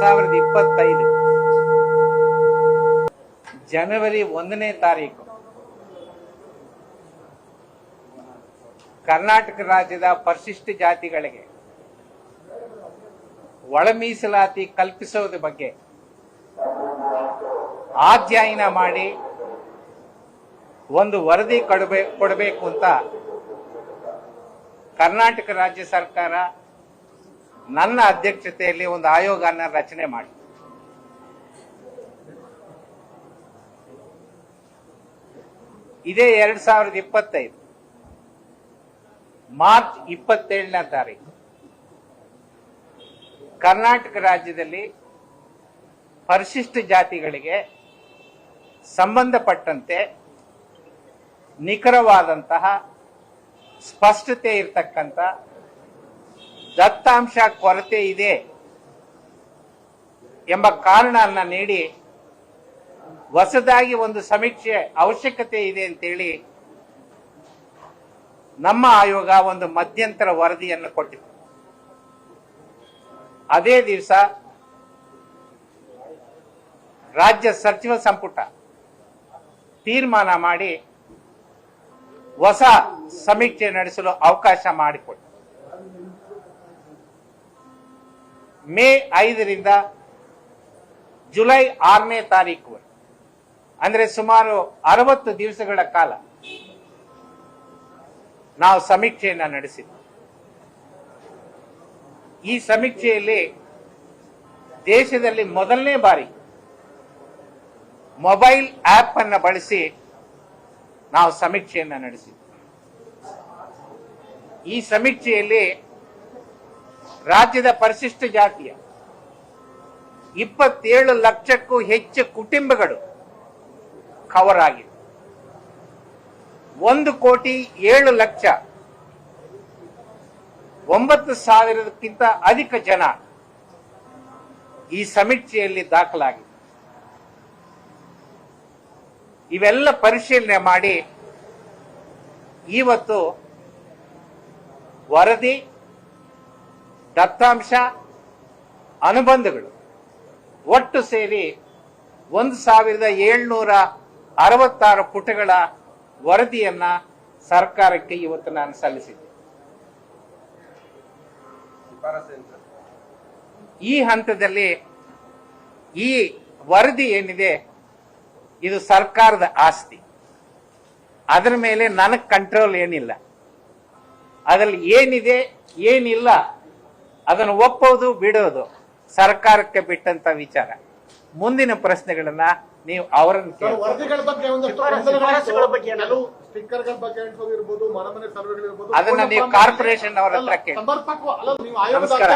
ಸಾವಿರದ ಇಪ್ಪತ್ತೈದು. ಜನವರಿ ಒಂದನೇ ತಾರೀಕು. ಕರ್ನಾಟಕ ರಾಜ್ಯದ ಪರಿಶಿಷ್ಟ ಜಾತಿಗಳಿಗೆ ಒಳ ಮೀಸಲಾತಿ ಕಲ್ಪಿಸೋದ್ರ ಬಗ್ಗೆ ಅಧ್ಯಯನ ಮಾಡಿ ಒಂದು ವರದಿ ಕೊಡಬೇ, ಕೊಡಬೇಕು ಅಂತ ಕರ್ನಾಟಕ ರಾಜ್ಯ ಸರ್ಕಾರ ನನ್ನ ಅಧ್ಯಕ್ಷತೆಯಲ್ಲಿ ಒಂದು ಆಯೋಗನ ರಚನೆ ಮಾಡಿ ಇದೇ ಎರಡ್ ಸಾವಿರದ ಇಪ್ಪತ್ತೈದು, ಮಾರ್ಚ್ ಇಪ್ಪತ್ತೇಳನೇ ತಾರೀಕು, ಕರ್ನಾಟಕ ರಾಜ್ಯದಲ್ಲಿ ಪರಿಶಿಷ್ಟ ಜಾತಿಗಳಿಗೆ ಸಂಬಂಧಪಟ್ಟಂತೆ ನಿಖರವಾದಂತಹ ಸ್ಪಷ್ಟತೆ ಇರತಕ್ಕಂಥ ದತ್ತಾಂಶ ಕೊರತೆ ಇದೆ ಎಂಬ ಕಾರಣವನ್ನ ನೀಡಿ ಹೊಸದಾಗಿ ಒಂದು ಸಮೀಕ್ಷೆ ಅವಶ್ಯಕತೆ ಇದೆ ಅಂತೇಳಿ ನಮ್ಮ ಆಯೋಗ ಒಂದು ಮಧ್ಯಂತರ ವರದಿಯನ್ನು ಕೊಟ್ಟಿತು ಅದೇ ದಿವಸ ರಾಜ್ಯ ಸಚಿವ ಸಂಪುಟ ತೀರ್ಮಾನ ಮಾಡಿ ಹೊಸ ಸಮೀಕ್ಷೆ ನಡೆಸಲು ಅವಕಾಶ ಮಾಡಿಕೊಟ್ಟು ಮೇ ಐದರಿಂದ ಜುಲೈ ಆರನೇ ತಾರೀಕು. ಅಂದ್ರೆ ಸುಮಾರು ಅರವತ್ತು ದಿವಸಗಳ ಕಾಲ ನಾವು ಸಮೀಕ್ಷೆಯನ್ನ ನಡೆಸಿದ್ವಿ. ಈ ಸಮೀಕ್ಷೆಯಲ್ಲಿ ದೇಶದಲ್ಲಿ ಮೊದಲನೇ ಬಾರಿ ಮೊಬೈಲ್ ಆಪ್ ಅನ್ನು ಬಳಸಿ ನಾವು ಸಮೀಕ್ಷೆಯನ್ನ ನಡೆಸಿದ್ವಿ. ಈ ಸಮೀಕ್ಷೆಯಲ್ಲಿ ರಾಜ್ಯದ ಪರಿಶಿಷ್ಟ ಜಾತಿಯ ಇಪ್ಪತ್ತೇಳು ಲಕ್ಷಕ್ಕೂ ಹೆಚ್ಚು ಕುಟುಂಬಗಳು ಕವರ್ ಆಗಿದೆ ಒಂದು ಕೋಟಿ ಏಳು ಲಕ್ಷ ಒಂಬತ್ತು ಸಾವಿರಕ್ಕಿಂತ ಅಧಿಕ ಜನ ಈ ಸಮೀಕ್ಷೆಯಲ್ಲಿ ದಾಖಲಾಗಿದೆ. ಇವೆಲ್ಲ ಪರಿಶೀಲನೆ ಮಾಡಿ ಇವತ್ತು ವರದಿ ದತ್ತಾಂಶ, ಅನುಬಂಧಗಳು ಒಟ್ಟು ಸೇರಿ ಒಂದು ಸಾವಿರದ ಏಳ್ನೂರ ಅರವತ್ತಾರು ಪುಟಗಳ ವರದಿಯನ್ನ ಸರ್ಕಾರಕ್ಕೆ ಇವತ್ತು ನಾನು ಸಲ್ಲಿಸಿದ್ದೆ. ಈ ಹಂತದಲ್ಲಿ ಈ ವರದಿ ಏನಿದೆ, ಇದು ಸರ್ಕಾರದ ಆಸ್ತಿ. ಅದರ ಮೇಲೆ ನನಗೆ ಕಂಟ್ರೋಲ್ ಏನಿಲ್ಲ. ಅದರಲ್ಲಿ ಏನಿದೆ, ಏನಿಲ್ಲ ಅದನ್ನು ಒಪ್ಪೋದು ಬಿಡೋದು ಸರ್ಕಾರಕ್ಕೆ ಬಿಟ್ಟಂತ ವಿಚಾರ. ಮುಂದಿನ ಪ್ರಶ್ನೆಗಳನ್ನ ನೀವು ಅವರನ್ನು ಅದನ್ನ ನೀವು ಕಾರ್ಪೊರೇಷನ್ ಅವರ ಹತ್ರ ಕೇಳಿ. ನಮಸ್ಕಾರ.